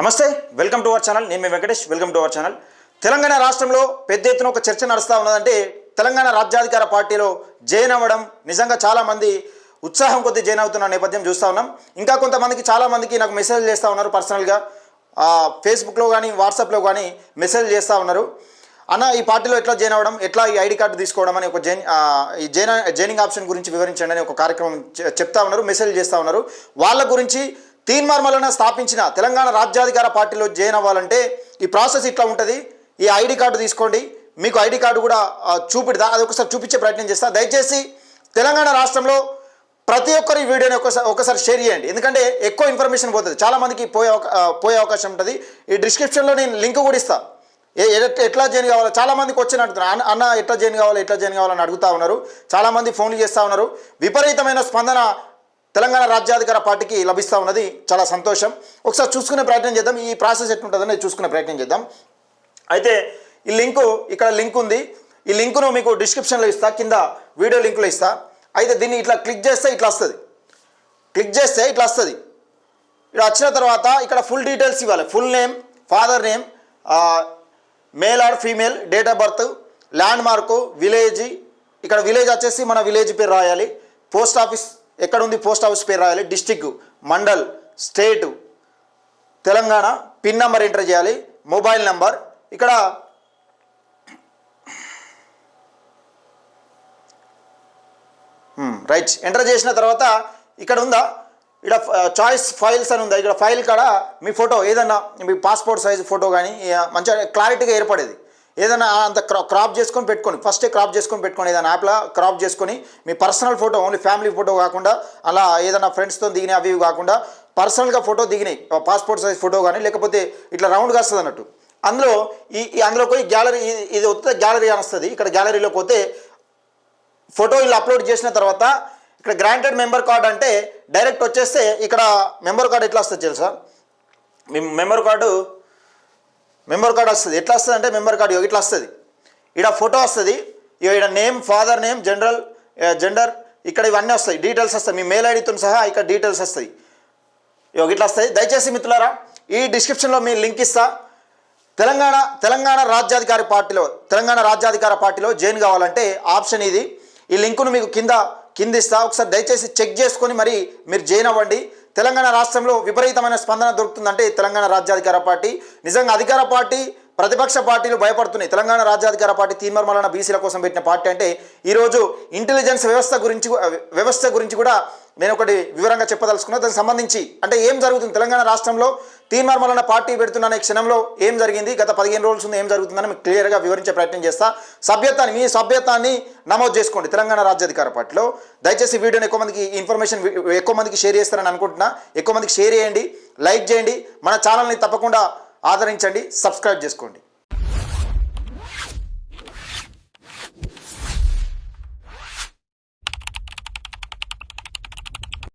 నమస్తే welcome to our channel. నేను మీ Venkatesh welcome to our channel. Telangana రాష్ట్రంలో పెద్ద ఎత్తున ఒక చర్చ నడుస్తూ ఉన్నదంటే తెలంగాణ రాజ్యాధికార పార్టీలో జైన్ అవ్వడం నిజంగా చాలామంది ఉత్సాహం కొద్దీ జైన్ అవుతున్న నేపథ్యం చూస్తూ ఉన్నాం. ఇంకా కొంతమందికి చాలామందికి నాకు మెసేజ్ చేస్తూ ఉన్నారు పర్సనల్గా. ఫేస్బుక్లో కానీ వాట్సాప్లో కానీ మెసేజ్ చేస్తూ ఉన్నారు. అన్న ఈ పార్టీలో ఎట్లా జాయిన్ అవ్వడం ఎట్లా ఈ ఐడి కార్డు తీసుకోవడం అని ఒక జైన్ ఈ జైన్ జైనింగ్ ఆప్షన్ గురించి వివరించండి అని ఒక కార్యక్రమం చెప్తా ఉన్నారు మెసేజ్ చేస్తూ ఉన్నారు. వాళ్ళ గురించి తీన్మార్మలన స్థాపించిన తెలంగాణ రాజ్యాధికార పార్టీలో జాయిన్ అవ్వాలంటే ఈ ప్రాసెస్ ఇట్లా ఉంటుంది. ఈ ఐడి కార్డు తీసుకోండి. మీకు ఐడి కార్డు కూడా చూపిడదా అది ఒకసారి చూపించే ప్రయత్నం చేస్తా. దయచేసి తెలంగాణ రాష్ట్రంలో ప్రతి ఒక్కరు ఈ వీడియోని ఒకసారి ఒకసారి షేర్ చేయండి. ఎందుకంటే ఎక్కువ ఇన్ఫర్మేషన్ పోతుంది. చాలామందికి పోయే పోయే అవకాశం ఉంటుంది. ఈ డిస్క్రిప్షన్లో నేను లింక్ కూడా ఇస్తాను ఏ ఎట్లా జాయిన్ కావాలో చాలామందికి వచ్చిన వచ్చి అడుగుతున్నారు. అన్న ఎట్లా జాయిన్ కావాలో ఎట్లా జాయిన్ కావాలని అడుగుతా ఉన్నారు. చాలామంది ఫోన్లు చేస్తూ ఉన్నారు. విపరీతమైన స్పందన తెలంగాణ రాజ్యాధికార పార్టీకి లభిస్తూ ఉన్నది చాలా సంతోషం. ఒకసారి చూసుకునే ప్రయత్నం చేద్దాం. ఈ ప్రాసెస్ ఎట్లుంటుందని చూసుకునే ప్రయత్నం చేద్దాం. అయితే ఈ లింకు ఇక్కడ లింక్ ఉంది. ఈ లింకును మీకు డిస్క్రిప్షన్లో ఇస్తా కింద వీడియో లింకులో ఇస్తా. అయితే దీన్ని ఇట్లా క్లిక్ చేస్తే ఇట్లా వస్తుంది. క్లిక్ చేస్తే ఇట్లా వస్తుంది. ఇక్కడ వచ్చిన తర్వాత ఇక్కడ ఫుల్ డీటెయిల్స్ ఇవ్వాలి. Full name father name male or female date of birth landmark village. ఇక్కడ విలేజ్ వచ్చేసి మన విలేజ్ పేరు రాయాలి. పోస్ట్ ఆఫీస్ ఎక్కడ ఉంది పోస్ట్ ఆఫీస్ పేరు రాయాలి. District mandal state Telangana pin number enter చేయాలి. Mobile number. ఇక్కడ రైట్. ఎంటర్ చేసిన తర్వాత ఇక్కడ ఉందా? ఇక్కడ చాయిస్ ఫైల్స్ అని ఉందా? ఇక్కడ ఫైల్ కాడ? మీ ఫోటో ఏదన్నా మీ పాస్పోర్ట్ సైజ్ ఫోటో కానీ మంచిగా క్లారిటీగా ఏర్పడేది. ఏదైనా అంత క్రా క్రాప్ చేసుకొని పెట్టుకొని ఫస్టే క్రాప్ చేసుకొని పెట్టుకొని ఏదైనా యాప్లో క్రాప్ చేసుకొని మీ personal photo only family photo కాకుండా అలా ఏదైనా ఫ్రెండ్స్తో దిగిన అవి ఇవి కాకుండా పర్సనల్గా ఫోటో దిగినాయి. పాస్పోర్ట్ సైజ్ ఫోటో కానీ లేకపోతే ఇట్లా రౌండ్గా వస్తుంది అన్నట్టు. అందులో ఈ అందులో పోయి గ్యాలరీ ఇది వస్తే గ్యాలరీ అని వస్తుంది. ఇక్కడ గ్యాలరీలో పోతే ఫోటో ఇలా అప్లోడ్ చేసిన తర్వాత ఇక్కడ గ్రాంటెడ్ మెంబర్ కార్డ్ అంటే డైరెక్ట్ వచ్చేస్తే ఇక్కడ మెంబర్ కార్డ్ ఎట్లా వస్తుంది తెలుసా? మీ మెంబర్ కార్డు మెంబర్ కార్డ్ వస్తుంది. ఎట్లా వస్తుంది అంటే మెంబర్ కార్డు ఇట్లా వస్తుంది. ఇక్కడ ఫోటో వస్తుంది. ఇక్కడ name father name general gender ఇక్కడ ఇవన్నీ వస్తాయి. డీటెయిల్స్ వస్తాయి. మీ మెయిల్ ఐడితో సహా ఇక్కడ డీటెయిల్స్ వస్తాయి. ఇగో ఇట్లా వస్తాయి దయచేసి మిత్రులారా ఈ డిస్క్రిప్షన్లో మీ లింక్ ఇస్తా. తెలంగాణ తెలంగాణ రాజ్యాధికారి పార్టీలో తెలంగాణ రాజ్యాధికార పార్టీలో జాయిన్ కావాలంటే ఆప్షన్ ఇది. ఈ లింకును మీకు కింద కింద ఇస్తా. ఒకసారి దయచేసి చెక్ చేసుకొని మరి మీరు జాయిన్ అవ్వండి. తెలంగాణ రాష్ట్రంలో విపరీతమైన స్పందన దొరుకుతుందంటే తెలంగాణ రాజ్యాధికార పార్టీ. నిజంగా అధికార పార్టీ ప్రతిపక్ష పార్టీలు భయపడుతున్నాయి. తెలంగాణ రాజ్యాధికార పార్టీ తీర్మర్మలన బీసీల కోసం పెట్టిన పార్టీ అంటే ఈరోజు ఇంటెలిజెన్స్ వ్యవస్థ గురించి వ్యవస్థ గురించి కూడా నేను ఒకటి వివరంగా చెప్పదలుచుకున్నా దానికి సంబంధించి అంటే ఏం జరుగుతుంది? తెలంగాణ రాష్ట్రంలో తీర్మార్మలన పార్టీ పెడుతున్న అనే క్షణంలో ఏం జరిగింది? గత పదిహేను రోజుల ముందు ఏం జరుగుతుందని మీకు క్లియర్గా వివరించే ప్రయత్నం చేస్తా. సభ్యత్వాన్ని మీ సభ్యత్వాన్ని నమోదు చేసుకోండి తెలంగాణ రాజ్యాధికార పార్టీలో. దయచేసి వీడియోని ఎక్కువ మందికి ఇన్ఫర్మేషన్ ఎక్కువ మందికి షేర్ చేస్తారని అనుకుంటున్నా. ఎక్కువ మందికి షేర్ చేయండి లైక్ చేయండి. మన ఛానల్ని తప్పకుండా ఆదరించండి సబ్స్క్రైబ్ చేసుకోండి.